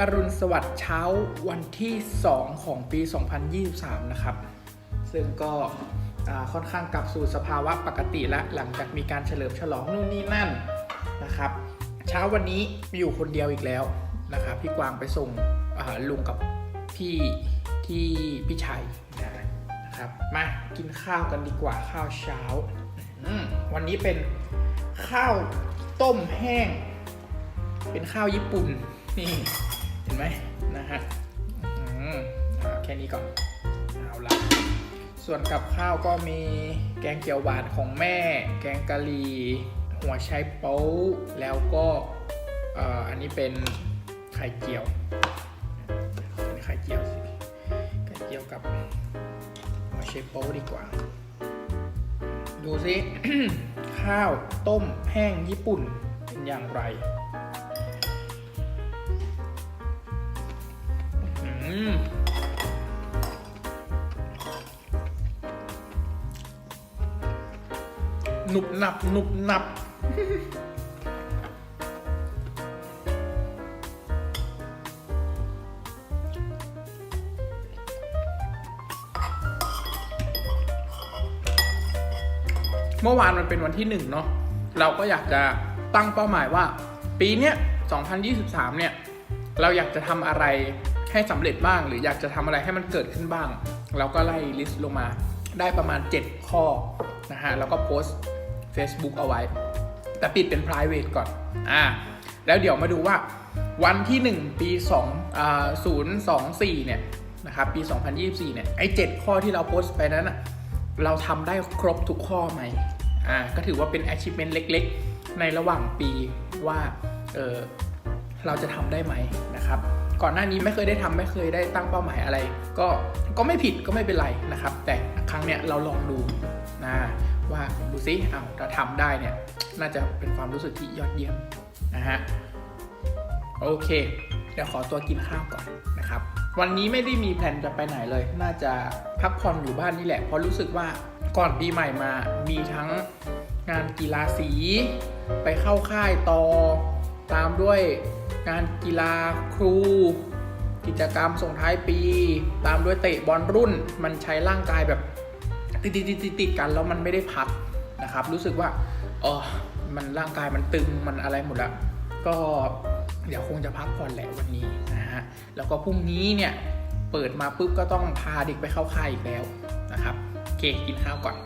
อรุณสวัสดิ์เช้าวันที่ 2 ของปี 2023 นะครับ ซึ่งก็ค่อนข้างกลับสู่สภาวะปกติแล้วหลังจากมีการเฉลิมฉลองนู่นนี่นั่นนะครับ เช้าวันนี้อยู่คนเดียวอีกแล้วนะครับพี่กวางไปส่งลุงกับพี่ที่พี่ชัยนะครับมากินข้าวกันดีกว่าข้าวเช้า วันนี้เป็นข้าวต้มแห้ง เป็นข้าวญี่ปุ่น นี่ เห็นไหมนะฮะอืมแค่นี้ก่อน เอาละส่วนกับข้าวก็มีแกงเขียวหวานของแม่ แกงกะหรี่ หัวไชโป๊แล้วก็ออันนี้เป็นไข่เจียวเป็นไข่เจียวสิไข่เจียวกับหัวไชโป๊ดีกว่า ดูสิข้าวต้มแห้งญี่ปุ่นเป็นอย่างไร หนุบหนับหนุบหนับ เมื่อวานมันเป็นวันที่หนึ่งเนาะเราก็อยากจะตั้งเป้าหมายว่า ปีเนี้ย2023 เนี่ย เราอยากจะทำอะไร ให้สำเร็จบ้าง หรืออยากจะทำอะไรให้มันเกิดขึ้นบ้าง เราก็ไล่ลิสต์ลงมาได้ประมาณ 7 ข้อนะฮะแล้วก็โพสต์ Facebook เอาไว้ แต่ปิดเป็น private ก่อนอ่าแล้วเดี๋ยวมาดูว่าวันที่ 1 ปี2อ่า024 เนี่ยนะครับปี 2024 เนี่ยไอ้7ข้อที่เราโพสต์ไปนั้นอะเราทำได้ครบทุกข้อไหมอ่าก็ถือว่าเป็น achievement เล็กๆ ในระหว่างปีว่าเออเราจะทำได้ไหมนะครับ ก่อนหน้านี้ไม่เคยได้ทำไม่เคยได้ตั้งเป้าหมายอะไร ก็ก็ไม่ผิดก็ไม่เป็นไรนะครับ แต่ครั้งเนี้ยเราลองดูนะว่าดูซิเอาถ้าทำได้เนี่ยน่าจะเป็นความรู้สึกที่ยอดเยี่ยมนะฮะโอเคเดี๋ยวขอตัวกินข้าวก่อนนะครับ วันนี้ไม่ได้มีแผนจะไปไหนเลย น่าจะพักผ่อนอยู่บ้านนี่แหละเพราะรู้สึกว่าก่อนปีใหม่มามีทั้งงานกีฬาสี ไปเข้าค่ายต่อ ตามด้วยงานกีฬาครู กิจกรรมส่งท้ายปี ตามด้วยเตะบอลรุ่น มันใช้ร่างกายแบบติดติดติดติดกันแล้วมันไม่ได้พักนะครับ รู้สึกว่าอ๋อมันร่างกายมันตึงมันอะไรหมดแล้วก็เดี๋ยวคงจะพักผ่อนแหละวันนี้นะฮะแล้วก็พรุ่งนี้เนี่ยเปิดมาปุ๊บก็ต้องพาเด็กไปเข้าค่ายอีกแล้วนะครับโอเคกินข้าวก่อน